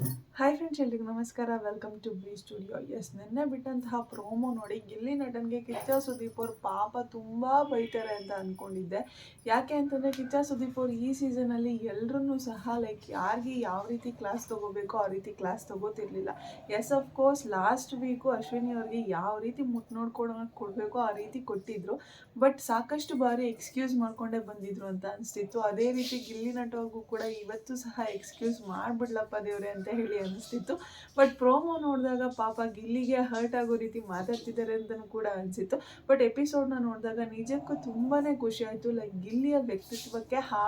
Mm-hmm. Hi friends ಎಲ್ರಿಗೂ ನಮಸ್ಕಾರ. Welcome to B studio S ನಿನ್ನೆ ಬಿಟ್ಟಂತಹ ಪ್ರೋಮೋ ನೋಡಿ ಗಿಲ್ಲಿ ನಟನ್ಗೆ ಕಿಚ್ಚ ಸುದೀಪ್ ಅವ್ರ ಪಾಪ ತುಂಬ ಬೈತಾರೆ ಅಂತ ಅಂದ್ಕೊಂಡಿದ್ದೆ ಯಾಕೆ ಅಂತಂದರೆ ಕಿಚ್ಚ ಸುದೀಪ್ ಅವ್ರು ಈ ಸೀಸನಲ್ಲಿ ಎಲ್ಲರೂ ಸಹ ಲೈಕ್ ಯಾರಿಗೆ ಯಾವ ರೀತಿ ಕ್ಲಾಸ್ ತೊಗೋಬೇಕೋ ಆ ರೀತಿ class ತೊಗೋತಿರ್ಲಿಲ್ಲ. Yes of course last week Ashwini ಅವ್ರಿಗೆ ಯಾವ ರೀತಿ ಮುಟ್ ನೋಡ್ಕೊಂಡು ಕೊಡಬೇಕೋ ಆ ರೀತಿ ಕೊಟ್ಟಿದ್ರು. ಬಟ್ ಸಾಕಷ್ಟು ಬಾರಿ ಎಕ್ಸ್ಕ್ಯೂಸ್ ಮಾಡಿಕೊಂಡೇ ಬಂದಿದ್ರು ಅಂತ ಅನಿಸ್ತಿತ್ತು. ಅದೇ ರೀತಿ ಗಿಲ್ಲಿ ನಟವ್ರಿಗೂ ಕೂಡ ಇವತ್ತು ಸಹ ಎಕ್ಸ್ಕ್ಯೂಸ್ ಮಾಡ್ಬಿಡ್ಲಪ್ಪ ದೇವ್ರೆ ಅಂತ ಹೇಳಿ ಅನಿಸ್ತಿತ್ತು ಬಟ್ ಪ್ರೋಮೋ ನೋಡಿದಾಗ ಪಾಪ ಗಿಲ್ಲಿಗೆ ಹರ್ಟ್ ಆಗೋ ರೀತಿ ಮಾತಾಡ್ತಿದ್ದಾರೆ ಅಂತಲೂ ಕೂಡ ಅನಿಸಿತ್ತು. ಬಟ್ ಎಪಿಸೋಡ್ನ ನೋಡಿದಾಗ ನಿಜಕ್ಕೂ ತುಂಬಾ ಖುಷಿ ಆಯಿತು. ಲೈಕ್ ಗಿಲ್ಲಿಯ ವ್ಯಕ್ತಿತ್ವಕ್ಕೆ ಹಾ,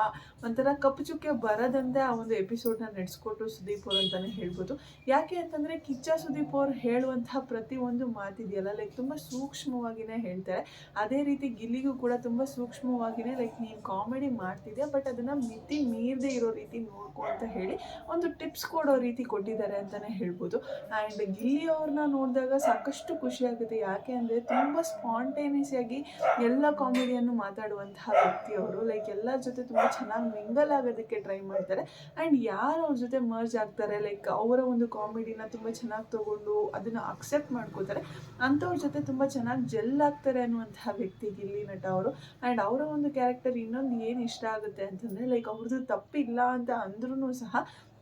ಒಂಥರ ಕಪ್ಪು ಚುಕ್ಕೆ ಬರದಂತೆ ಆ ಒಂದು ಎಪಿಸೋಡ್ನ ನಡೆಸ್ಕೊಟ್ಟು ಸುದೀಪ್ ಅವ್ರು ಅಂತಲೇ ಹೇಳ್ಬೋದು. ಯಾಕೆ ಅಂತಂದರೆ ಕಿಚ್ಚ ಸುದೀಪ್ ಅವ್ರು ಹೇಳುವಂತಹ ಪ್ರತಿಯೊಂದು ಮಾತಿದೆಯಲ್ಲ ಲೈಕ್ ತುಂಬ ಸೂಕ್ಷ್ಮವಾಗಿಯೇ ಹೇಳ್ತಾರೆ. ಅದೇ ರೀತಿ ಗಿಲ್ಲಿಗೂ ಕೂಡ ತುಂಬ ಸೂಕ್ಷ್ಮವಾಗಿಯೇ ಲೈಕ್ ನೀನು ಕಾಮಿಡಿ ಮಾಡ್ತಿದ್ಯಾ ಬಟ್ ಅದನ್ನು ಮಿತಿ ಮೀರದೇ ಇರೋ ರೀತಿ ನೋಡ್ಕೊ ಅಂತ ಹೇಳಿ ಒಂದು ಟಿಪ್ಸ್ ಕೊಡೋ ರೀತಿ ಕೊಟ್ಟಿದ್ದಾರೆ. ಅಂತಲೇ ಹೇಳ್ಬೋದು. ಆ್ಯಂಡ್ ಗಿಲ್ಲಿ ಅವ್ರನ್ನ ನೋಡಿದಾಗ ಸಾಕಷ್ಟು ಖುಷಿಯಾಗುತ್ತೆ ಯಾಕೆ ಅಂದರೆ ತುಂಬ ಸ್ಪಾಂಟೇನಿಯಸ್ ಆಗಿ ಎಲ್ಲ ಕಾಮಿಡಿಯನ್ನು ಮಾತಾಡುವಂತಹ ವ್ಯಕ್ತಿ ಅವರು. ಲೈಕ್ ಎಲ್ಲರ ಜೊತೆ ತುಂಬ ಚೆನ್ನಾಗಿ ಮಿಂಗಲ್ ಆಗೋದಕ್ಕೆ ಟ್ರೈ ಮಾಡ್ತಾರೆ. ಆ್ಯಂಡ್ ಯಾರು ಅವ್ರ ಜೊತೆ ಮರ್ಜ್ ಆಗ್ತಾರೆ? ಲೈಕ್ ಅವರ ಒಂದು ಕಾಮಿಡಿನ ತುಂಬ ಚೆನ್ನಾಗಿ ತೊಗೊಂಡು ಅದನ್ನು ಅಕ್ಸೆಪ್ಟ್ ಮಾಡ್ಕೋತಾರೆ ಅಂಥವ್ರ ಜೊತೆ ತುಂಬ ಚೆನ್ನಾಗಿ ಜೆಲ್ ಆಗ್ತಾರೆ ಅನ್ನುವಂತಹ ವ್ಯಕ್ತಿ ಗಿಲ್ಲಿ ನಟ ಅವರು. ಆ್ಯಂಡ್ ಅವರ ಒಂದು ಕ್ಯಾರೆಕ್ಟರ್ ಇನ್ನೊಂದು ಏನು ಇಷ್ಟ ಆಗುತ್ತೆ ಅಂತಂದರೆ ಲೈಕ್ ಅವ್ರದ್ದು ತಪ್ಪಿಲ್ಲ ಅಂತ ಅಂದ್ರೂ ಸಹ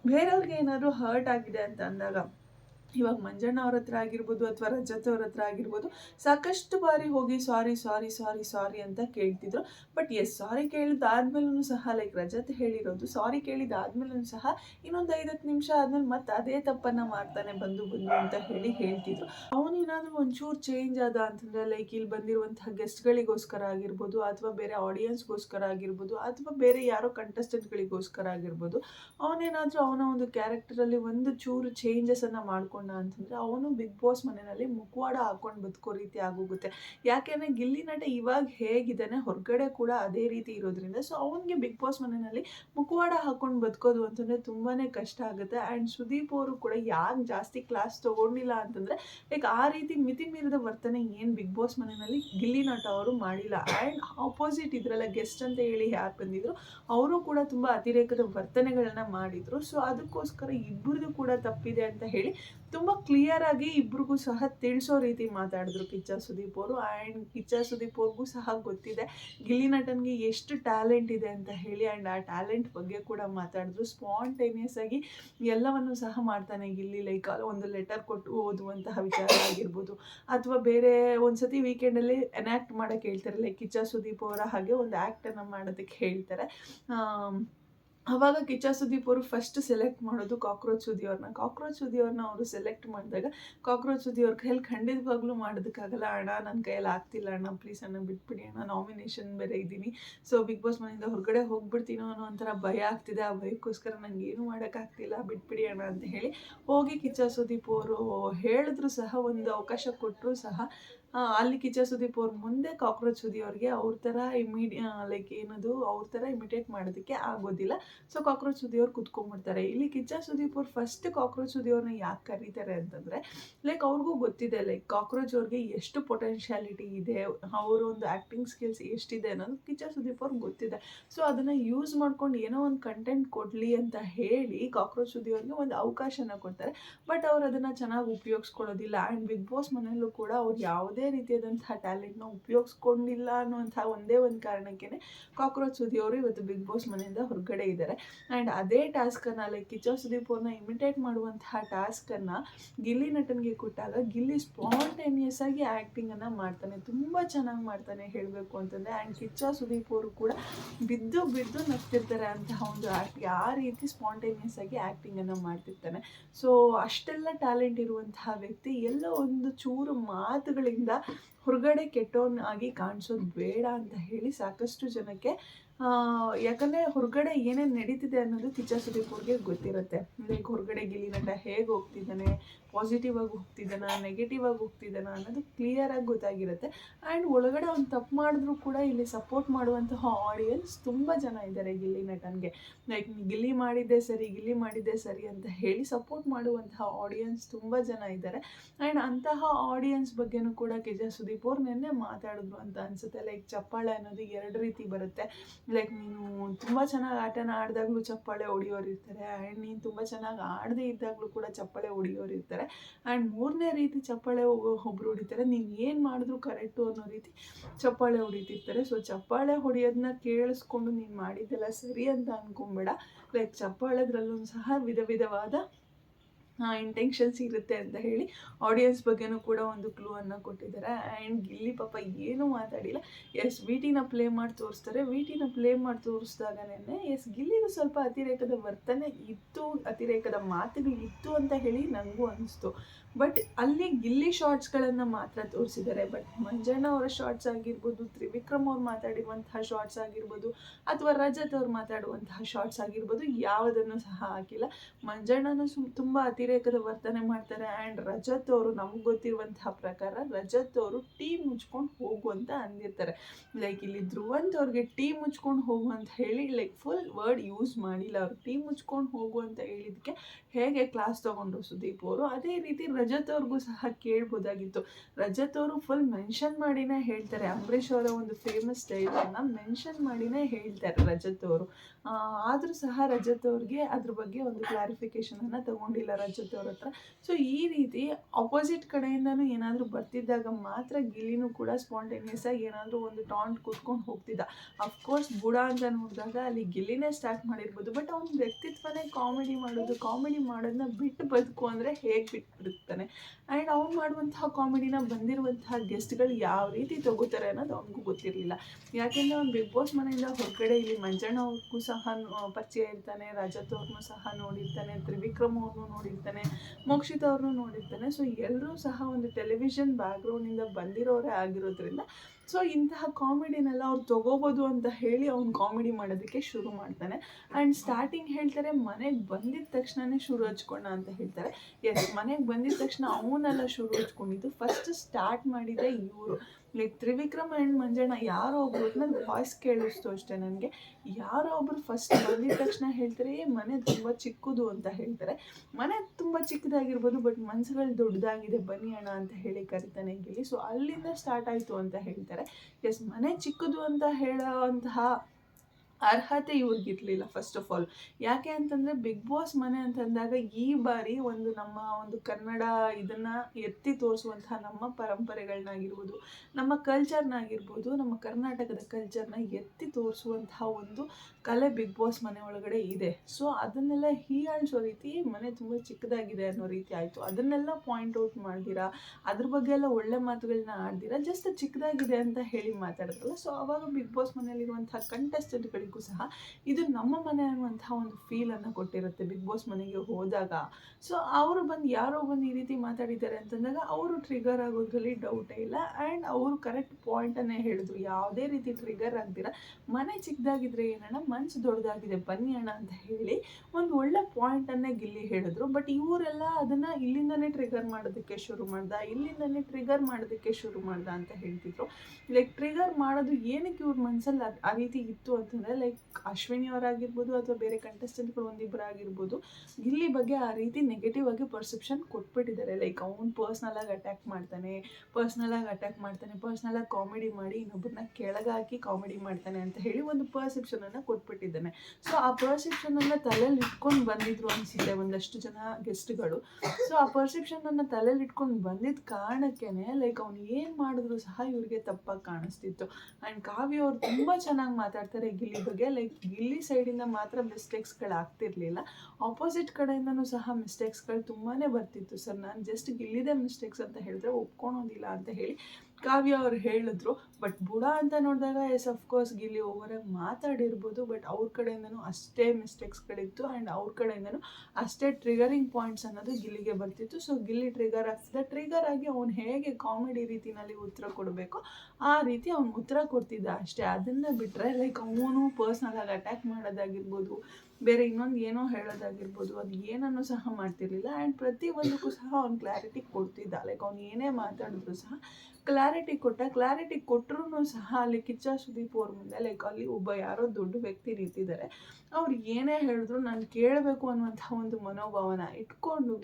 ಬೇರೆಯವ್ರಿಗೆ ಏನಾದರೂ ಹರ್ಟ್ ಆಗಿದೆ ಅಂತ ಅಂದಾಗ ಇವಾಗ ಮಂಜಣ್ಣ ಅವ್ರ ಹತ್ರ ಆಗಿರ್ಬೋದು ಅಥವಾ ರಜತ್ ಅವ್ರ ಹತ್ರ ಆಗಿರ್ಬೋದು ಸಾಕಷ್ಟು ಬಾರಿ ಹೋಗಿ ಸಾರಿ ಸಾರಿ ಸಾರಿ ಸಾರಿ ಅಂತ ಕೇಳ್ತಿದ್ರು. ಬಟ್ ಎಸ್ ಸಾರಿ ಕೇಳಿದಾದ್ಮೇಲೂ ಸಹ ಲೈಕ್ ರಜತ್ ಹೇಳಿರೋದು ಸಾರಿ ಕೇಳಿದಾದ್ಮೇಲೂ ಸಹ ಇನ್ನೊಂದು ಐದತ್ತು ನಿಮಿಷ ಆದ್ಮೇಲೆ ಮತ್ತೆ ಅದೇ ತಪ್ಪನ್ನು ಮಾಡ್ತಾನೆ ಬಂದು ಬಂದು ಅಂತ ಹೇಳಿ ಹೇಳ್ತಿದ್ರು. ಅವನೇನಾದರೂ ಒಂಚೂರು ಚೇಂಜ್ ಆದ ಅಂತಂದರೆ ಲೈಕ್ ಇಲ್ಲಿ ಬಂದಿರುವಂತಹ ಗೆಸ್ಟ್ಗಳಿಗೋಸ್ಕರ ಆಗಿರ್ಬೋದು ಅಥವಾ ಬೇರೆ ಆಡಿಯನ್ಸ್ಗೋಸ್ಕರ ಆಗಿರ್ಬೋದು ಅಥವಾ ಬೇರೆ ಯಾರೋ ಕಂಟೆಸ್ಟೆಂಟ್ಗಳಿಗೋಸ್ಕರ ಆಗಿರ್ಬೋದು, ಅವನೇನಾದರೂ ಅವನ ಒಂದು ಕ್ಯಾರೆಕ್ಟರಲ್ಲಿ ಒಂದು ಚೂರು ಚೇಂಜಸನ್ನು ಮಾಡ್ಕೊಂಡ ಅಂತಂದರೆ ಅವನು ಬಿಗ್ ಬಾಸ್ ಮನೆಯಲ್ಲಿ ಮುಖವಾಡ ಹಾಕೊಂಡು ಬದುಕೋ ರೀತಿ ಆಗೋಗುತ್ತೆ. ಯಾಕೆಂದರೆ ಗಿಲ್ಲಿ ನಟ ಇವಾಗ ಹೇಗಿದ್ದಾನೆ ಹೊರಗಡೆ ಕೂಡ ಅದೇ ರೀತಿ ಇರೋದ್ರಿಂದ ಸೊ ಅವನಿಗೆ ಬಿಗ್ ಬಾಸ್ ಮನೆಯಲ್ಲಿ ಮುಖವಾಡ ಹಾಕೊಂಡು ಬದುಕೋದು ಅಂತಂದರೆ ತುಂಬಾ ಕಷ್ಟ ಆಗುತ್ತೆ. ಆ್ಯಂಡ್ ಸುದೀಪ್ ಅವರು ಕೂಡ ಯಾಕೆ ಜಾಸ್ತಿ ಕ್ಲಾಸ್ ತಗೊಂಡಿಲ್ಲ ಅಂತಂದರೆ ಲೈಕ್ ಆ ರೀತಿ ಮಿತಿ ಮೀರಿದ ವರ್ತನೆ ಏನು ಬಿಗ್ ಬಾಸ್ ಮನೆಯಲ್ಲಿ ಗಿಲ್ಲಿ ನಟ ಅವರು ಮಾಡಿಲ್ಲ. ಆ್ಯಂಡ್ ಆಪೋಸಿಟ್ ಇದ್ರಲ್ಲ ಗೆಸ್ಟ್ ಅಂತ ಹೇಳಿ ಯಾರು ಬಂದಿದ್ರು, ಅವರು ಕೂಡ ತುಂಬ ಅತಿರೇಕದ ವರ್ತನೆಗಳನ್ನ ಮಾಡಿದರು. ಸೊ ಅದಕ್ಕೋಸ್ಕರ ಇಬ್ಬರದು ಕೂಡ ತಪ್ಪಿದೆ ಅಂತ ಹೇಳಿ ತುಂಬ ಕ್ಲಿಯರ್ ಆಗಿ ಇಬ್ರಿಗೂ ಸಹ ತಿಳಿಸೋ ರೀತಿ ಮಾತಾಡಿದ್ರು ಕಿಚ್ಚ ಸುದೀಪ್ ಅವರು. ಆ್ಯಂಡ್ ಕಿಚ್ಚ ಸುದೀಪ್ ಅವ್ರಿಗೂ ಸಹ ಗೊತ್ತಿದೆ, ಗಿಲ್ಲಿ ನಟನ್ಗೆ ಎಷ್ಟು ಟ್ಯಾಲೆಂಟ್ ಇದೆ ಅಂತ ಹೇಳಿ ಆ್ಯಂಡ್ ಆ ಟ್ಯಾಲೆಂಟ್ ಬಗ್ಗೆ ಕೂಡ ಮಾತಾಡಿದ್ರು. ಸ್ಪಾಂಟೇನಿಯಸ್ ಆಗಿ ಎಲ್ಲವನ್ನು ಸಹ ಮಾಡ್ತಾನೆ ಗಿಲ್ಲಿ ಲೈಕ್ ಒಂದು ಲೆಟರ್ ಕೊಟ್ಟು ಓದುವಂತಹ ವಿಚಾರ ಆಗಿರ್ಬೋದು ಅಥವಾ ಬೇರೆ ಒಂದ್ಸತಿ ವೀಕೆಂಡಲ್ಲಿ ಎನ್ಯಾಕ್ಟ್ ಮಾಡೋಕ್ಕೆ ಹೇಳ್ತಾರೆ ಲೈಕ್ ಕಿಚ್ಚ ಸುದೀಪ್ ಅವರ ಹಾಗೆ ಒಂದು ಆ್ಯಕ್ಟನ್ನು ಮಾಡೋದಕ್ಕೆ ಹೇಳ್ತಾರೆ. ಅವಾಗ ಕಿಚ್ಚ ಸುದೀಪ್ ಅವರು ಫಸ್ಟ್ ಸೆಲೆಕ್ಟ್ ಮಾಡೋದು ಕಾಕ್ರೋಚ್ ಸುದಿಯವ್ರನ್ನ ಕಾಕ್ರೋಚ್ ಸುದಿಯವ್ರನ್ನ ಅವರು ಸೆಲೆಕ್ಟ್ ಮಾಡಿದಾಗ ಕಾಕ್ರೋಚ್ ಸುದಿಯವ್ರ ಕೈಯಲ್ಲಿ ಖಂಡಿತವಾಗ್ಲೂ ಮಾಡೋದಕ್ಕಾಗಲ್ಲ, ಅಣ್ಣ ನನ್ನ ಕೈಯಲ್ಲಿ ಆಗ್ತಿಲ್ಲ, ಅಣ್ಣ ಪ್ಲೀಸ್ ಅಣ್ಣ, ಬಿಟ್ಬಿಡಿ, ಅಣ್ಣ ನಾಮಿನೇಷನ್ ಬೇರೆ ಇದ್ದೀನಿ. ಸೊ ಬಿಗ್ ಬಾಸ್ ಮನೆಯಿಂದ ಹೊರಗಡೆ ಹೋಗ್ಬಿಡ್ತೀನೋ ಅನ್ನೋ ಒಂಥರ ಭಯ ಆಗ್ತಿದೆ. ಆ ಭಯಕ್ಕೋಸ್ಕರ ನಂಗೆ ಏನು ಮಾಡೋಕ್ಕಾಗ್ತಿಲ್ಲ ಬಿಟ್ಬಿಡಿ ಅಣ್ಣ ಅಂತ ಹೇಳಿ ಹೋಗಿ ಕಿಚ್ಚ ಸುದೀಪ್ ಅವರು ಹೇಳಿದ್ರು ಸಹ, ಒಂದು ಅವಕಾಶ ಕೊಟ್ಟರು ಸಹ. ಅಲ್ಲಿ ಕಿಚ್ಚ ಸುದೀಪ್ ಅವ್ರ ಮುಂದೆ ಕಾಕ್ರೋಚ್ ಸುದೀಪ್ ಅವ್ರಿಗೆ ಅವ್ರ ಥರ ಇಮಿಡಿ ಲೈಕ್ ಏನದು ಅವ್ರ ಥರ ಇಮಿಟೇಟ್ ಮಾಡೋದಕ್ಕೆ ಆಗೋದಿಲ್ಲ. ಸೊ ಕಾಕ್ರೋಚ್ ಸುದೀಪ್ ಅವ್ರು ಕುತ್ಕೊಂಡ್ಬಿಡ್ತಾರೆ. ಇಲ್ಲಿ ಕಿಚ್ಚ ಸುದೀಪ್ ಅವ್ರು ಫಸ್ಟ್ ಕಾಕ್ರೋಚ್ ಸುದೀಪ್ ಅವ್ರನ್ನ ಯಾಕೆ ಕರೀತಾರೆ ಅಂತಂದರೆ ಲೈಕ್ ಅವ್ರಿಗೂ ಗೊತ್ತಿದೆ ಲೈಕ್ ಕಾಕ್ರೋಚ್ ಅವ್ರಿಗೆ ಎಷ್ಟು ಪೊಟೆನ್ಷಿಯಾಲಿಟಿ ಇದೆ, ಅವರ ಒಂದು ಆ್ಯಕ್ಟಿಂಗ್ ಸ್ಕಿಲ್ಸ್ ಎಷ್ಟಿದೆ ಅನ್ನೋದು ಕಿಚ್ಚ ಸುದೀಪ್ ಅವ್ರಿಗೆ ಗೊತ್ತಿದೆ. ಸೊ ಅದನ್ನು ಯೂಸ್ ಮಾಡ್ಕೊಂಡು ಏನೋ ಒಂದು ಕಂಟೆಂಟ್ ಕೊಡಲಿ ಅಂತ ಹೇಳಿ ಕಾಕ್ರೋಚ್ ಸುದೀಪ್ ಅವ್ರಿಗೆ ಒಂದು ಅವಕಾಶನ ಕೊಡ್ತಾರೆ. ಬಟ್ ಅವ್ರು ಅದನ್ನು ಚೆನ್ನಾಗಿ ಉಪಯೋಗಿಸ್ಕೊಳ್ಳೋದಿಲ್ಲ. ಆ್ಯಂಡ್ ಬಿಗ್ ಬಾಸ್ ಮನೆಯಲ್ಲೂ ಕೂಡ ಅವ್ರು ಯಾವುದೇ ರೀತಿಯಾದಂತಹ ಟ್ಯಾಲೆಂಟ್ನ ಉಪಯೋಗಿಸ್ಕೊಂಡಿಲ್ಲ ಅನ್ನುವಂಥ ಒಂದೇ ಒಂದು ಕಾರಣಕ್ಕೇ ಕಾಕ್ರೋಚ್ ಸುದೀಪ್ ಅವರು ಇವತ್ತು ಬಿಗ್ ಬಾಸ್ ಮನೆಯಿಂದ ಹೊರಗಡೆ ಇದ್ದಾರೆ ಆ್ಯಂಡ್ ಅದೇ ಟಾಸ್ಕನ್ನು ಲೈಕ್ ಕಿಚ್ಚ ಸುದೀಪ್ ಅವ್ರನ್ನ ಇಮಿಟೇಟ್ ಮಾಡುವಂತಹ ಟಾಸ್ಕನ್ನು ಗಿಲ್ಲಿ ನಟನಿಗೆ ಕೊಟ್ಟಾಗ ಗಿಲ್ಲಿ ಸ್ಪಾಂಟೇನಿಯಸ್ ಆಗಿ ಆ್ಯಕ್ಟಿಂಗನ್ನು ಮಾಡ್ತಾನೆ. ತುಂಬ ಚೆನ್ನಾಗಿ ಮಾಡ್ತಾನೆ ಹೇಳಬೇಕು ಅಂತಂದರೆ. ಆ್ಯಂಡ್ ಕಿಚ್ಚ ಸುದೀಪ್ ಅವರು ಕೂಡ ಬಿದ್ದು ಬಿದ್ದು ನಗ್ತಿರ್ತಾರೆ ಅಂತಹ ಒಂದು ಆ್ಯಕ್ಟ್ ಆ ರೀತಿ ಸ್ಪಾಂಟೇನಿಯಸ್ ಆಗಿ ಆ್ಯಕ್ಟಿಂಗನ್ನು ಮಾಡ್ತಿರ್ತಾನೆ. ಸೊ ಅಷ್ಟೆಲ್ಲ ಟ್ಯಾಲೆಂಟ್ ಇರುವಂತಹ ವ್ಯಕ್ತಿ ಎಲ್ಲ ಒಂದು ಚೂರು ಮಾತುಗಳಿಂದ ಹೊರಗಡೆ ಆಗಿ ಕಾಣಿಸೋದು ಬೇಡ ಅಂತ ಹೇಳಿ ಸಾಕಷ್ಟು ಜನಕ್ಕೆ ಯಾಕಂದರೆ ಹೊರಗಡೆ ಏನೇನು ನಡೀತಿದೆ ಅನ್ನೋದು ಕಿಚ್ಚ ಸುದೀಪ್ ಅವ್ರಿಗೆ ಗೊತ್ತಿರುತ್ತೆ ಲೈಕ್ ಹೊರಗಡೆ ಗಿಲಿನಟ ನಟ ಹೇಗೆ ಹೋಗ್ತಿದ್ದಾನೆ ಪಾಸಿಟಿವ್ ಆಗಿ ಹೋಗ್ತಿದ್ದಾನಾ ನೆಗೆಟಿವ್ ಆಗಿ ಹೋಗ್ತಿದ್ದಾನ ಅನ್ನೋದು ಕ್ಲಿಯರಾಗಿ ಗೊತ್ತಾಗಿರುತ್ತೆ. ಆ್ಯಂಡ್ ಒಳಗಡೆ ಅವ್ನು ತಪ್ಪು ಮಾಡಿದ್ರು ಕೂಡ ಇಲ್ಲಿ ಸಪೋರ್ಟ್ ಮಾಡುವಂತಹ ಆಡಿಯನ್ಸ್ ತುಂಬ ಜನ ಇದ್ದಾರೆ ಗಿಲ್ಲಿ ನಟನ್ಗೆ. ಲೈಕ್ ಗಿಲ್ಲಿ ಮಾಡಿದ್ದೆ ಸರಿ, ಗಿಲ್ಲಿ ಮಾಡಿದ್ದೆ ಸರಿ ಅಂತ ಹೇಳಿ ಸಪೋರ್ಟ್ ಮಾಡುವಂತಹ ಆಡಿಯನ್ಸ್ ತುಂಬ ಜನ ಇದ್ದಾರೆ. ಆ್ಯಂಡ್ ಅಂತಹ ಆಡಿಯನ್ಸ್ ಬಗ್ಗೆನೂ ಕೂಡ ಕಿಜ ಸುದೀಪ್ ಅವ್ರು ನಿನ್ನೆ ಮಾತಾಡಿದ್ರು ಅಂತ ಅನಿಸುತ್ತೆ. ಲೈಕ್ ಚಪ್ಪಾಳೆ ಅನ್ನೋದು ಎರಡು ರೀತಿ ಬರುತ್ತೆ. ಲೈಕ್ ನೀನು ತುಂಬ ಚೆನ್ನಾಗಿ ಆಟನ ಆಡಿದಾಗಲೂ ಚಪ್ಪಾಳೆ ಹೊಡಿಯೋರು ಇರ್ತಾರೆ. ಆ್ಯಂಡ್ ನೀನು ತುಂಬ ಚೆನ್ನಾಗಿ ಆಡದೇ ಇದ್ದಾಗಲೂ ಕೂಡ ಚಪ್ಪಾಳೆ ಹೊಡಿಯೋರು ಇರ್ತಾರೆ. ಆ್ಯಂಡ್ ಮೂರನೇ ರೀತಿ ಚಪ್ಪಾಳೆ ಒಬ್ಬರು ಹೊಡಿತಾರೆ. ನೀವು ಏನು ಮಾಡಿದ್ರು ಕರೆಕ್ಟು ಅನ್ನೋ ರೀತಿ ಚಪ್ಪಾಳೆ ಹೊಡಿತಿರ್ತಾರೆ. ಸೊ ಚಪ್ಪಾಳೆ ಹೊಡಿಯೋದನ್ನ ಕೇಳಿಸ್ಕೊಂಡು ನೀನು ಮಾಡಿದ್ದೆಲ್ಲ ಸರಿ ಅಂತ ಅನ್ಕೊಂಬೇಡ ಲೈಕ್ ಚಪ್ಪಾಳೆದ್ರಲ್ಲೂ ಸಹ ವಿಧ ವಿಧವಾದ ಇಂಟೆನ್ಷನ್ಸ್ ಇರುತ್ತೆ ಅಂತ ಹೇಳಿ ಆಡಿಯನ್ಸ್ ಬಗ್ಗೆನೂ ಕೂಡ ಒಂದು ಕ್ಲೂ ಅನ್ನ ಕೊಟ್ಟಿದ್ದಾರೆ. ಆ್ಯಂಡ್ ಗಿಲ್ಲಿ ಪಾಪ ಏನೂ ಮಾತಾಡಿಲ್ಲ. ಎಸ್ ವಿಟಿನ ಪ್ಲೇ ಮಾಡಿ ತೋರಿಸ್ತಾರೆ. ವಿಟಿನ ಪ್ಲೇ ಮಾಡಿ ತೋರಿಸ್ದಾಗನೇ ಎಸ್ ಗಿಲ್ಲಿಗೂ ಸ್ವಲ್ಪ ಅತಿರೇಕದ ವರ್ತನೆ ಇತ್ತು, ಅತಿರೇಕದ ಮಾತುಗಳು ಇತ್ತು ಅಂತ ಹೇಳಿ ನನಗೂ ಅನಿಸ್ತು. ಬಟ್ ಅಲ್ಲಿ ಗಿಲ್ಲಿ ಶಾರ್ಟ್ಸ್ಗಳನ್ನು ಮಾತ್ರ ತೋರಿಸಿದ್ದಾರೆ. ಬಟ್ ಮಂಜಣ್ಣ ಅವರ ಶಾರ್ಟ್ಸ್ ಆಗಿರ್ಬೋದು, ತ್ರಿವಿಕ್ರಮ್ ಅವ್ರು ಮಾತಾಡಿರುವಂತಹ ಶಾರ್ಟ್ಸ್ ಆಗಿರ್ಬೋದು, ಅಥವಾ ರಜತ್ ಅವ್ರು ಮಾತಾಡುವಂತಹ ಶಾರ್ಟ್ಸ್ ಆಗಿರ್ಬೋದು, ಯಾವುದನ್ನು ಸಹ ಹಾಕಿಲ್ಲ. ಮಂಜಣ್ಣನ ಸುಮ್ ತುಂಬ ಅತಿರೇಕದ ವರ್ತನೆ ಮಾಡ್ತಾರೆ. ಆ್ಯಂಡ್ ರಜತ್ ಅವರು ನಮ್ಗೆ ಗೊತ್ತಿರುವಂತಹ ಪ್ರಕಾರ ರಜತ್ ಅವರು ಟೀ ಮುಚ್ಕೊಂಡು ಹೋಗು ಅಂತ ಅಂದಿರ್ತಾರೆ. ಲೈಕ್ ಇಲ್ಲಿ ಧ್ರುವಂತ್ ಅವ್ರಿಗೆ ಟೀ ಮುಚ್ಕೊಂಡು ಹೋಗು ಅಂತ ಹೇಳಿ ಲೈಕ್ ಫುಲ್ ವರ್ಡ್ ಯೂಸ್ ಮಾಡಿಲ್ಲ ಅವ್ರು. ಟೀ ಮುಚ್ಕೊಂಡು ಹೋಗು ಅಂತ ಹೇಳಿದಕ್ಕೆ ಹೇಗೆ ಕ್ಲಾಸ್ ತೊಗೊಂಡ್ರು ಸುದೀಪ್ ಅವರು? ಅದೇ ರೀತಿ ರಜತ್ ಅವ್ರಿಗೂ ಸಹ ಕೇಳ್ಬೋದಾಗಿತ್ತು. ರಜತ್ ಅವರು ಫುಲ್ ಮೆನ್ಷನ್ ಮಾಡಿನೇ ಹೇಳ್ತಾರೆ. ಅಂಬರೀಷ್ ಅವರ ಒಂದು ಫೇಮಸ್ ಡೈಲಾಗ್ನ ಮೆನ್ಷನ್ ಮಾಡಿನೇ ಹೇಳ್ತಾರೆ ರಜತ್ ಅವರು. ಆದರೂ ಸಹ ರಜತ್ ಅವ್ರಿಗೆ ಅದ್ರ ಬಗ್ಗೆ ಒಂದು ಕ್ಲಾರಿಫಿಕೇಶನನ್ನು ತಗೊಂಡಿಲ್ಲ ರಜತ್. ಅವ್ರ ಹತ್ರ. ಸೊ ಈ ರೀತಿ ಅಪೋಸಿಟ್ ಕಡೆಯಿಂದನೂ ಏನಾದರೂ ಬರ್ತಿದ್ದಾಗ ಮಾತ್ರ ಗಿಲ್ಲಿನೂ ಕೂಡ ಸ್ಪಾಂಟೇನಿಯಸ್ ಆಗಿ ಏನಾದರೂ ಒಂದು ಟಾಂಟ್ ಕೂತ್ಕೊಂಡು ಹೋಗ್ತಿದ್ದ. ಅಫ್ಕೋರ್ಸ್ ಬುಡ ಅಂತ ನೋಡಿದಾಗ ಅಲ್ಲಿ ಗಿಲ್ಲಿನೇ ಸ್ಟಾರ್ಟ್ ಮಾಡಿರ್ಬೋದು ಬಟ್ ಅವ್ನ ವ್ಯಕ್ತಿತ್ವನೇ ಕಾಮಿಡಿ ಮಾಡೋದು ಕಾಮಿಡಿ ಮಾಡೋದನ್ನ ಬಿಟ್ಟು ಬದುಕು ಅಂದರೆ ಹೇಗೆ ಬಿಟ್ಬಿಡ್ತಾನೆ ಆ್ಯಂಡ್ ಅವ್ನು ಮಾಡುವಂತಹ ಕಾಮಿಡಿನ ಬಂದಿರುವಂತಹ ಗೆಸ್ಟ್ಗಳು ಯಾವ ರೀತಿ ತಗೋತಾರೆ ಅನ್ನೋದು ಅವ್ನಿಗೂ ಗೊತ್ತಿರಲಿಲ್ಲ. ಯಾಕೆಂದರೆ ಅವ್ನು ಬಿಗ್ ಬಾಸ್ ಮನೆಯಿಂದ ಹೊರಗಡೆ ಇಲ್ಲಿ ಮಂಜಣ್ಣ ಅವ್ರಿಗೂ ಸಹ ಪರಿಚಯ ಇರ್ತಾನೆ, ರಜತ್ ಅವ್ರನ್ನೂ ಸಹ ನೋಡಿರ್ತಾನೆ, ತ್ರಿವಿಕ್ರಮ್ ಅವ್ರನ್ನೂ ನೋಡಿರ್ತಾನೆ. ಮೋಕ್ಷಿತ್ ಅವ್ರನ್ನೂ ನೋಡಿರ್ತಾನೆ. ಸೊ ಎಲ್ಲರೂ ಸಹ ಒಂದು ಟೆಲಿವಿಷನ್ ಬ್ಯಾಕ್ಗ್ರೌಂಡಿಂದ ಬಂದಿರೋರೇ ಆಗಿರೋದ್ರಿಂದ ಸೊ ಇಂತಹ ಕಾಮಿಡಿನೆಲ್ಲ ಅವ್ರು ತಗೋಬೋದು ಅಂತ ಹೇಳಿ ಅವ್ನು ಕಾಮಿಡಿ ಮಾಡೋದಕ್ಕೆ ಶುರು ಮಾಡ್ತಾನೆ. ಆ್ಯಂಡ್ ಸ್ಟಾರ್ಟಿಂಗ್ ಹೇಳ್ತಾರೆ, ಮನೆಗೆ ಬಂದಿದ ತಕ್ಷಣವೇ ಶುರು ಹಚ್ಕೊಂಡ ಅಂತ ಹೇಳ್ತಾರೆ. ಎಸ್ ಮನೆಗೆ ಬಂದಿದ ತಕ್ಷಣ ಅವನ್ನೆಲ್ಲ ಶುರು ಹಚ್ಕೊಂಡಿದ್ದು ಫಸ್ಟ್ ಸ್ಟಾರ್ಟ್ ಮಾಡಿದ್ದೆ ಇವರು. ಲೈಕ್ ತ್ರಿವಿಕ್ರಮ್ ಆ್ಯಂಡ್ ಮಂಜಣ್ಣ ಯಾರೋ ಒಬ್ರು ನನ್ನ ವಾಯ್ಸ್ ಕೇಳಿಸ್ತು ಅಷ್ಟೇ ನನಗೆ. ಯಾರೋ ಒಬ್ರು ಫಸ್ಟ್ ಬಂದಿದ ತಕ್ಷಣ ಹೇಳ್ತಾರೆ, ಏ, ಮನೆ ತುಂಬ ಚಿಕ್ಕದು ಅಂತ ಹೇಳ್ತಾರೆ. ಮನೆ ತುಂಬ ಚಿಕ್ಕದಾಗಿರ್ಬೋದು ಬಟ್ ಮನ್ಸುಗಳು ದೊಡ್ಡದಾಗಿದೆ, ಬನ್ನಿ ಅಂತ ಹೇಳಿ ಕರಿತಾನೆ ಗಿಲ್ಲಿ ಸೊ ಅಲ್ಲಿಂದ ಸ್ಟಾರ್ಟ್ ಆಯಿತು ಅಂತ ಹೇಳ್ತಾರೆ. ಎಸ್ ಮನೆ ಚಿಕ್ಕದು ಅಂತ ಹೇಳೋವಂತಹ ಅರ್ಹತೆ ಇವ್ರಿಗಿರ್ಲಿಲ್ಲ ಫಸ್ಟ್ ಆಫ್ ಆಲ್ ಯಾಕೆ ಅಂತಂದರೆ ಬಿಗ್ ಬಾಸ್ ಮನೆ ಅಂತಂದಾಗ ಈ ಬಾರಿ ಒಂದು ನಮ್ಮ ಒಂದು ಕನ್ನಡ ಇದನ್ನು ಎತ್ತಿ ತೋರಿಸುವಂತಹ ನಮ್ಮ ಪರಂಪರೆಗಳನ್ನಾಗಿರ್ಬೋದು ನಮ್ಮ ಕಲ್ಚರ್ನಾಗಿರ್ಬೋದು ನಮ್ಮ ಕರ್ನಾಟಕದ ಕಲ್ಚರ್ನ ಎತ್ತಿ ತೋರಿಸುವಂತಹ ಒಂದು ಕಲೆ ಬಿಗ್ ಬಾಸ್ ಮನೆ ಒಳಗಡೆ ಇದೆ. ಸೊ ಅದನ್ನೆಲ್ಲ ಹೀಯಾಳಿಸೋ ರೀತಿ ಮನೆ ತುಂಬ ಚಿಕ್ಕದಾಗಿದೆ ಅನ್ನೋ ರೀತಿ ಆಯಿತು. ಅದನ್ನೆಲ್ಲ ಪಾಯಿಂಟ್ ಔಟ್ ಮಾಡ್ದಿರಾ? ಅದ್ರ ಬಗ್ಗೆ ಎಲ್ಲ ಒಳ್ಳೆ ಮಾತುಗಳನ್ನ ಆಡ್ದಿರಾ? ಜಸ್ಟ್ ಚಿಕ್ಕದಾಗಿದೆ ಅಂತ ಹೇಳಿ ಮಾತಾಡಿದ್ರಲ್ಲ ಸೊ ಅವಾಗ ಬಿಗ್ ಬಾಸ್ ಮನೆಯಲ್ಲಿರುವಂತಹ ಕಂಟೆಸ್ಟೆಂಟ್ಗಳಿಗೂ ಸಹ ಇದು ನಮ್ಮ ಮನೆ ಅನ್ನುವಂಥ ಒಂದು ಫೀಲನ್ನು ಕೊಟ್ಟಿರುತ್ತೆ ಬಿಗ್ ಬಾಸ್ ಮನೆಗೆ ಹೋದಾಗ. ಸೊ ಅವರು ಬಂದು ಯಾರೋ ಬಂದು ಈ ರೀತಿ ಮಾತಾಡಿದ್ದಾರೆ ಅಂತಂದಾಗ ಅವರು ಟ್ರಿಗರ್ ಆಗೋದ್ರಲ್ಲಿ ಡೌಟೇ ಇಲ್ಲ. ಆ್ಯಂಡ್ ಅವರು ಕರೆಕ್ಟ್ ಪಾಯಿಂಟನ್ನೇ ಹೇಳಿದ್ರು. ಯಾವುದೇ ರೀತಿ ಟ್ರಿಗರ್ ಆಗ್ದಿರ, ಮನೆ ಚಿಕ್ಕದಾಗಿದ್ರೆ ಏನಣ್ಣ, ಮನ್ಸು ದೊಡ್ಡದಾಗಿದೆ, ಬನ್ನಿ ಅಣ್ಣ ಅಂತ ಹೇಳಿ ಒಂದು ಒಳ್ಳೆ ಪಾಯಿಂಟನ್ನೇ ಗಿಲ್ಲಿ ಹೇಳಿದ್ರು. ಬಟ್ ಇವರೆಲ್ಲ ಅದನ್ನು ಇಲ್ಲಿಂದನೇ ಟ್ರಿಗರ್ ಮಾಡೋದಕ್ಕೆ ಶುರು ಮಾಡ್ದ, ಇಲ್ಲಿಂದನೇ ಟ್ರಿಗರ್ ಮಾಡೋದಕ್ಕೆ ಶುರು ಮಾಡ್ದ ಅಂತ ಹೇಳ್ತಿದ್ರು. ಲೈಕ್ ಟ್ರಿಗರ್ ಮಾಡೋದು ಏನಕ್ಕೆ ಇವ್ರ ಮನಸ್ಸಲ್ಲಿ ಆ ರೀತಿ ಇತ್ತು ಅಂತಂದರೆ ಲೈಕ್ ಅಶ್ವಿನಿ ಅವರಾಗಿರ್ಬೋದು ಅಥವಾ ಬೇರೆ ಕಂಟೆಸ್ಟೆಂಟ್ಗಳು ಒಂದಿಬ್ಬರು ಆಗಿರ್ಬೋದು ಗಿಲ್ಲಿ ಬಗ್ಗೆ ಆ ರೀತಿ ನೆಗೆಟಿವ್ ಆಗಿ ಪರ್ಸೆಪ್ಷನ್ ಕೊಟ್ಬಿಟ್ಟಿದ್ದಾರೆ. ಲೈಕ್ ಅವ್ನು ಪರ್ಸ್ನಲ್ ಆಗಿ ಅಟ್ಯಾಕ್ ಮಾಡ್ತಾನೆ ಪರ್ಸ್ನಲ್ ಆಗಿ ಅಟ್ಯಾಕ್ ಮಾಡ್ತಾನೆ ಪರ್ಸ್ನಲ್ ಆಗಿ ಕಾಮಿಡಿ ಮಾಡಿ ಇನ್ನೊಬ್ಬರನ್ನ ಕೆಳಗಾಕಿ ಕಾಮಿಡಿ ಮಾಡ್ತಾನೆ ಅಂತ ಹೇಳಿ ಒಂದು ಪರ್ಸೆಪ್ಷನನ್ನು ಕೊಟ್ಬಿಟ್ಟಿದ್ದಾನೆ. ಸೊ ಆ ಪರ್ಸೆಪ್ಷನನ್ನು ತಲೆಯಲ್ಲಿ ಇಟ್ಕೊಂಡು ಬಂದಿದ್ರು ಅನ್ಸುತ್ತೆ ಒಂದಷ್ಟು ಜನ ಗೆಸ್ಟ್ಗಳು ಸೊ ಆ ಪರ್ಸೆಪ್ಷನನ್ನು ತಲೆಯಲ್ಲಿ ಇಟ್ಕೊಂಡು ಬಂದಿದ್ದ ಕಾರಣಕ್ಕೇ ಲೈಕ್ ಅವ್ನು ಏನು ಮಾಡಿದ್ರು ಸಹ ಇವ್ರಿಗೆ ತಪ್ಪಾಗಿ ಕಾಣಿಸ್ತಿತ್ತು. ಆ್ಯಂಡ್ ಕಾವ್ಯ ಅವ್ರು ತುಂಬ ಚೆನ್ನಾಗಿ ಮಾತಾಡ್ತಾರೆ. ಗಿಲ್ಲಿ ಬಗ್ಗೆ ಲೈಕ್ ಇಲ್ಲಿ ಸೈಡಿಂದ ಮಾತ್ರ ಮಿಸ್ಟೇಕ್ಸ್ಗಳು ಆಗ್ತಿರ್ಲಿಲ್ಲ ಆಪೋಸಿಟ್ ಕಡೆಯಿಂದನೂ ಸಹ ಮಿಸ್ಟೇಕ್ಸ್ಗಳು ತುಂಬಾ ಬರ್ತಿತ್ತು. ಸರ್, ನಾನು ಜಸ್ಟ್ ಗಿಲ್ಲಿದೆ ಮಿಸ್ಟೇಕ್ಸ್ ಅಂತ ಹೇಳಿದ್ರೆ ಒಪ್ಕೊಳೋದಿಲ್ಲ ಅಂತ ಹೇಳಿ ಕಾವ್ಯ ಅವ್ರು ಹೇಳಿದ್ರು ಬಟ್ ಬುಡ ಅಂತ ನೋಡಿದಾಗ ಎಸ್ ಅಫ್ಕೋರ್ಸ್ ಗಿಲ್ಲಿ ಓವರಾಗಿ ಮಾತಾಡಿರ್ಬೋದು ಬಟ್ ಅವ್ರ ಕಡೆಯಿಂದನೂ ಅಷ್ಟೇ ಮಿಸ್ಟೇಕ್ಸ್ಗಳಿತ್ತು ಆ್ಯಂಡ್ ಅವ್ರ ಕಡೆಯಿಂದನೂ ಅಷ್ಟೇ ಟ್ರಿಗರಿಂಗ್ ಪಾಯಿಂಟ್ಸ್ ಅನ್ನೋದು ಗಿಲ್ಲಿಗೆ ಬರ್ತಿತ್ತು. ಸೊ ಗಿಲ್ಲಿ ಟ್ರಿಗರ್ ಆಗ್ತಿದ್ದ ಟ್ರಿಗರ್ ಆಗಿ ಅವ್ನು ಹೇಗೆ ಕಾಮಿಡಿ ರೀತಿನಲ್ಲಿ ಉತ್ತರ ಕೊಡಬೇಕು, ಆ ರೀತಿ ಅವ್ನು ಉತ್ತರ ಕೊಡ್ತಿದ್ದ ಅಷ್ಟೇ. ಅದನ್ನು ಬಿಟ್ಟರೆ ಲೈಕ್ ಅವನು ಪರ್ಸ್ನಲಾಗಿ ಅಟ್ಯಾಕ್ ಮಾಡೋದಾಗಿರ್ಬೋದು, ಬೇರೆ ಇನ್ನೊಂದು ಏನೋ ಹೇಳೋದಾಗಿರ್ಬೋದು, ಅದು ಏನನ್ನು ಸಹ ಮಾಡ್ತಿರ್ಲಿಲ್ಲ. ಆ್ಯಂಡ್ ಪ್ರತಿಯೊಂದಕ್ಕೂ ಸಹ ಅವ್ನು ಕ್ಲಾರಿಟಿ ಕೊಡ್ತಿದ್ದ. ಲೈಕ್ ಅವ್ನು ಏನೇ ಮಾತಾಡಿದ್ರು ಸಹ ಕ್ಲಾರಿಟಿ ಕೊಟ್ಟ ಕ್ಲಾರಿಟಿ ಕೊಟ್ಟರು ಸಹ ಅಲ್ಲಿ ಕಿಚ್ಚ ಸುದೀಪ್ ಅವ್ರ ಮುಂದೆ ಲೈಕ್ ಅಲ್ಲಿ ಒಬ್ಬ ಯಾರೋ ದೊಡ್ಡ ವ್ಯಕ್ತಿ ನಿಂತಿದ್ದಾರೆ. ಅವ್ರು ಏನೇ ಹೇಳಿದ್ರು ನಾನು ಕೇಳಬೇಕು ಅನ್ನುವಂಥ ಒಂದು ಮನೋಭಾವನ ಇಟ್ಕೊಂಡು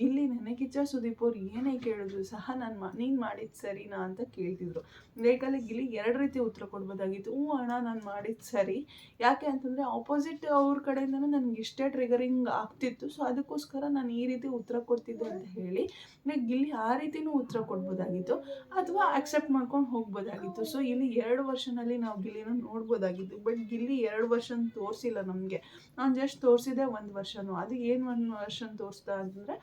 ಗಿಲ್ಲಿ ನನಗೆ ಕಿಚ್ಚ ಸುದೀಪ್ ಅವ್ರು ಏನೇ ಕೇಳಿದ್ರು ಸಹ ನಾನು ಮಾ, ನೀನು ಮಾಡಿದ್ದು ಸರಿನಾ ಅಂತ ಕೇಳ್ತಿದ್ರು. ಲೈಕ್ ಅಲ್ಲಿ ಗಿಲ್ಲಿ ಎರಡು ರೀತಿ ಉತ್ತರ ಕೊಡ್ಬೋದಾಗಿತ್ತು. ಹ್ಞೂ ಅಣ್ಣ, ನಾನು ಮಾಡಿದ್ದು ಸರಿ. ಯಾಕೆ ಅಂತಂದರೆ ಆಪೋಸಿಟ್ ಅವ್ರ ಕಡೆಯಿಂದನೂ ನನಗೆ ಇಷ್ಟೇ ಟ್ರಿಗರಿಂಗ್ ಆಗ್ತಿತ್ತು. ಸೊ ಅದಕ್ಕೋಸ್ಕರ ನಾನು ಈ ರೀತಿ ಉತ್ತರ ಕೊಡ್ತಿದ್ದೆ ಅಂತ ಹೇಳಿ ಲೈಕ್ ಗಿಲ್ಲಿ ಆ ರೀತಿನೂ ಉತ್ತರ ಕೊಡ್ಬೋದಾಗಿತ್ತು. ಅಥವಾ ಅಕ್ಸೆಪ್ಟ್ ಮಾಡ್ಕೊಂಡು ಹೋಗ್ಬೋದಾಗಿತ್ತು. ಸೊ ಇಲ್ಲಿ ಎರಡು ವರ್ಷನಲ್ಲಿ ನಾವು ಗಿಲ್ಲಿನ ನೋಡ್ಬೋದಾಗಿತ್ತು. ಬಟ್ ಗಿಲ್ಲಿ ಎರಡು ವರ್ಷ ತೋರಿಸಿಲ್ಲ ನಮಗೆ. ನಾನು ಜಸ್ಟ್ ತೋರಿಸಿದೆ ಒಂದು ವರ್ಷನೂ. ಅದು ಏನು ಒಂದು ವರ್ಷ ತೋರಿಸ್ದ ಅಂತಂದರೆ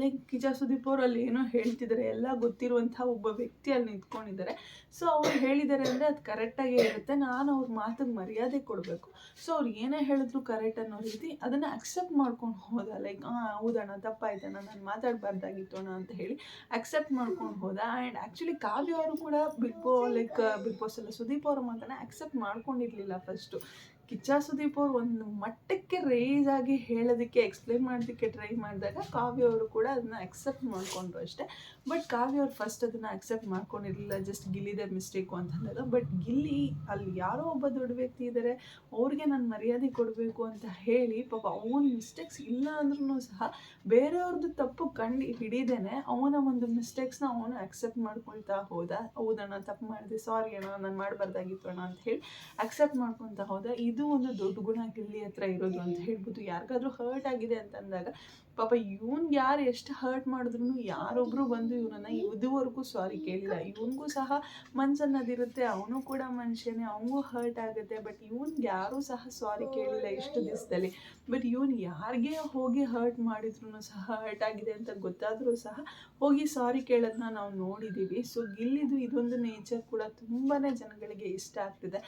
ಲೈಕ್ ಕಿಜಾ ಸುದೀಪ್ ಅವರು ಅಲ್ಲಿ ಏನೋ ಹೇಳ್ತಿದ್ದಾರೆ ಎಲ್ಲ ಗೊತ್ತಿರುವಂಥ ಒಬ್ಬ ವ್ಯಕ್ತಿ ಅಲ್ಲಿ ನಿಂತ್ಕೊಂಡಿದ್ದಾರೆ. ಸೊ ಅವ್ರು ಹೇಳಿದ್ದಾರೆ ಅಂದರೆ ಅದು ಕರೆಕ್ಟಾಗೇ ಇರುತ್ತೆ. ನಾನು ಅವ್ರ ಮಾತಿಗೆ ಮರ್ಯಾದೆ ಕೊಡಬೇಕು. ಸೊ ಅವ್ರು ಏನೇ ಹೇಳಿದ್ರು ಕರೆಕ್ಟ್ ಅನ್ನೋ ರೀತಿ ಅದನ್ನು ಅಕ್ಸೆಪ್ಟ್ ಮಾಡ್ಕೊಂಡು ಹೋದ. ಲೈಕ್ ಹಾಂ ಹೌದಣ್ಣ ತಪ್ಪಾಯ್ತಣ್ಣ ನಾನು ಮಾತಾಡಬಾರ್ದಾಗಿತ್ತು ಅಣ್ಣ ಅಂತ ಹೇಳಿ ಅಕ್ಸೆಪ್ಟ್ ಮಾಡ್ಕೊಂಡು ಹೋದ. ಆ್ಯಂಡ್ ಆ್ಯಕ್ಚುಲಿ ಕಾವ್ಯ ಅವರು ಕೂಡ ಬಿಗ್ ಬೋ ಲೈಕ್ ಬಿಗ್ ಬಾಸ್ ಅಲ್ಲ. ಸುದೀಪ್ ಅವ್ರ ಮಾತನ್ನ ಅಕ್ಸೆಪ್ಟ್ ಮಾಡ್ಕೊಂಡಿರಲಿಲ್ಲ ಫಸ್ಟು ಕಿಚ್ಚ ಸುದೀಪ್ ಅವ್ರು ಒಂದು ಮಟ್ಟಕ್ಕೆ ರೇಸ್ ಆಗಿ ಹೇಳೋದಕ್ಕೆ ಎಕ್ಸ್ಪ್ಲೇನ್ ಮಾಡೋದಕ್ಕೆ ಟ್ರೈ ಮಾಡಿದಾಗ ಕಾವ್ಯ ಅವರು ಕೂಡ ಅದನ್ನ ಅಕ್ಸೆಪ್ಟ್ ಮಾಡಿಕೊಂಡ್ರು ಅಷ್ಟೇ. ಬಟ್ ಕಾವ್ಯ ಅವ್ರು ಫಸ್ಟ್ ಅದನ್ನು ಅಕ್ಸೆಪ್ಟ್ ಮಾಡ್ಕೊಂಡಿರಲಿಲ್ಲ ಜಸ್ಟ್ ಗಿಲ್ಲಿದೆ ಮಿಸ್ಟೇಕು ಅಂತ ಅಂದಾಗ. ಬಟ್ ಗಿಲ್ಲಿ ಅಲ್ಲಿ ಯಾರೋ ಒಬ್ಬ ದೊಡ್ಡ ವ್ಯಕ್ತಿ ಇದ್ದಾರೆ ಅವ್ರಿಗೆ ನಾನು ಮರ್ಯಾದೆ ಕೊಡಬೇಕು ಅಂತ ಹೇಳಿ ಪಾಪ ಅವನ ಮಿಸ್ಟೇಕ್ಸ್ ಇಲ್ಲ ಅಂದ್ರೂ ಸಹ ಬೇರೆಯವ್ರದ್ದು ತಪ್ಪು ಕಂಡು ಹಿಡಿದೇನೆ ಅವನ ಒಂದು ಮಿಸ್ಟೇಕ್ಸ್ನ ಅವನು ಅಕ್ಸೆಪ್ಟ್ ಮಾಡ್ಕೊಳ್ತಾ ಹೋದ. ಹೌದಣ್ಣ, ತಪ್ಪು ಮಾಡಿದೆ ಸಾರಿ ಅಣ್ಣ, ನಾನು ಮಾಡಬಾರ್ದಾಗಿತ್ತು ಅಣ್ಣ ಅಂತ ಹೇಳಿ ಅಕ್ಸೆಪ್ಟ್ ಮಾಡ್ಕೊತಾ ಹೋದ. ಇದು ಒಂದು ದೊಡ್ಡ ಗುಣ ಗಿಲ್ಲಿ ಹತ್ರ ಇರೋದು ಅಂತ ಹೇಳ್ಬೋದು ಯಾರಿಗಾದ್ರೂ ಹರ್ಟ್ ಆಗಿದೆ ಅಂತ ಅಂದಾಗ ಪಾಪ ಇವನ್ ಯಾರು ಎಷ್ಟು ಹರ್ಟ್ ಮಾಡಿದ್ರು ಯಾರೊಬ್ರು ಬಂದು ಇವನನ್ನ ಇದುವರೆಗೂ ಸಾರಿ ಕೇಳಿಲ್ಲ. ಇವನಿಗೂ ಸಹ ಮನ್ಸನ್ನೋದಿರುತ್ತೆ, ಅವನು ಕೂಡ ಮನುಷ್ಯನೇ, ಅವನಿಗೂ ಹರ್ಟ್ ಆಗುತ್ತೆ ಬಟ್ ಇವನ್ ಯಾರೂ ಸಹ ಸಾರಿ ಕೇಳಿಲ್ಲ ಇಷ್ಟು ದಿವಸದಲ್ಲಿ. ಬಟ್ ಇವನ್ ಯಾರಿಗೆ ಹೋಗಿ ಹರ್ಟ್ ಮಾಡಿದ್ರು ಸಹ ಹರ್ಟ್ ಆಗಿದೆ ಅಂತ ಗೊತ್ತಾದರೂ ಸಹ ಹೋಗಿ ಸಾರಿ ಕೇಳೋದನ್ನ ನಾವು ನೋಡಿದ್ದೀವಿ ಸೊ ಗಿಲ್ಲಿದು ಇದೊಂದು ನೇಚರ್ ಕೂಡ ತುಂಬಾ ಜನಗಳಿಗೆ ಇಷ್ಟ ಆಗ್ತಿದೆ.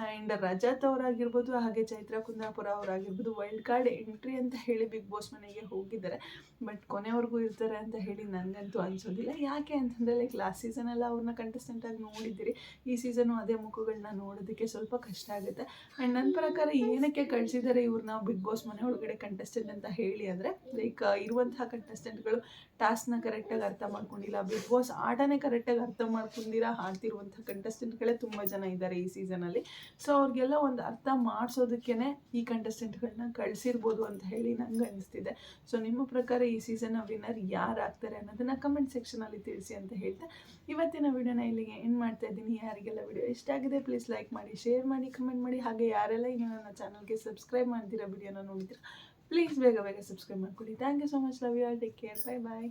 ಆ್ಯಂಡ್ ರಜಾತ್ ಅವರಾಗಿರ್ಬೋದು ಹಾಗೆ ಚೈತ್ರ ಕುಂದಾಪುರ ಅವರಾಗಿರ್ಬೋದು ವೈಲ್ಡ್ ಕಾರ್ಡ್ ಎಂಟ್ರಿ ಅಂತ ಹೇಳಿ ಬಿಗ್ ಬಾಸ್ ಮನೆಗೆ ಹೋಗಿದ್ದಾರೆ ಬಟ್ ಕೊನೆವರೆಗೂ ಇರ್ತಾರೆ ಅಂತ ಹೇಳಿ ನನಗಂತೂ ಅನ್ಸೋದಿಲ್ಲ. ಯಾಕೆ ಅಂತಂದರೆ ಲೈಕ್ ಲಾಸ್ಟ್ ಸೀಸನೆಲ್ಲ ಅವ್ರನ್ನ ಕಂಟೆಸ್ಟೆಂಟಾಗಿ ನೋಡಿದ್ದೀರಿ. ಈ ಸೀಸನು ಅದೇ ಮುಖಗಳನ್ನ ನೋಡೋದಕ್ಕೆ ಸ್ವಲ್ಪ ಕಷ್ಟ ಆಗುತ್ತೆ. ಆ್ಯಂಡ್ ನನ್ನ ಪ್ರಕಾರ ಏನಕ್ಕೆ ಕಳಿಸಿದ್ದಾರೆ ಇವ್ರನ್ನ ಬಿಗ್ ಬಾಸ್ ಮನೆ ಒಳಗಡೆ ಕಂಟೆಸ್ಟೆಂಟ್ ಅಂತ ಹೇಳಿ ಅಂದರೆ ಲೈಕ್ ಇರುವಂತಹ ಕಂಟೆಸ್ಟೆಂಟ್ಗಳು ಟಾಸ್ಕ್ನ ಕರೆಕ್ಟಾಗಿ ಅರ್ಥ ಮಾಡ್ಕೊಂಡಿಲ್ಲ. ಬಿಗ್ ಬಾಸ್ ಆಟನೇ ಕರೆಕ್ಟಾಗಿ ಅರ್ಥ ಮಾಡ್ಕೊಂಡಿರ ಹಾಡ್ತಿರುವಂಥ ಕಂಟೆಸ್ಟೆಂಟ್ಗಳೇ ತುಂಬ ಜನ ಇದ್ದಾರೆ ಈ ಸೀಸನಲ್ಲಿ ಸೊ ಅವ್ರಿಗೆಲ್ಲ ಒಂದು ಅರ್ಥ ಮಾಡಿಸೋದಕ್ಕೇ ಈ ಕಂಟೆಸ್ಟೆಂಟ್ಗಳನ್ನ ಕಳಿಸಿರ್ಬೋದು ಅಂತ ಹೇಳಿ ನಂಗೆ ಅನಿಸ್ತಿದೆ. ಸೊ ನಿಮ್ಮ ಪ್ರಕಾರ ಈ ಸೀಸನ್ನ ವಿನ್ನರ್ ಯಾರು ಆಗ್ತಾರೆ ಅನ್ನೋದನ್ನು ಕಮೆಂಟ್ ಸೆಕ್ಷನಲ್ಲಿ ತಿಳಿಸಿ ಅಂತ ಹೇಳ್ತಾ ಇವತ್ತಿನ ವಿಡಿಯೋನ ಇಲ್ಲಿಗೆ ಏನು ಮಾಡ್ತಾ ಇದ್ದೀನಿ. ಯಾರಿಗೆಲ್ಲ ವಿಡಿಯೋ ಇಷ್ಟ ಆಗಿದೆ ಪ್ಲೀಸ್ ಲೈಕ್ ಮಾಡಿ ಶೇರ್ ಮಾಡಿ ಕಮೆಂಟ್ ಮಾಡಿ. ಹಾಗೆ ಯಾರೆಲ್ಲ ಇನ್ನೂ ನನ್ನ ಚಾನಲ್ಗೆ ಸಬ್ಸ್ಕ್ರೈಬ್ ಮಾಡ್ತೀರಾ ವಿಡಿಯೋನ ನೋಡಿದ್ದೀರಾ ಪ್ಲೀಸ್ ಬೇಗ ಬೇಗ ಸಬ್ಸ್ಕ್ರೈಬ್ ಮಾಡ್ಕೊಳ್ಳಿ. Thank you so much love you all take care bye bye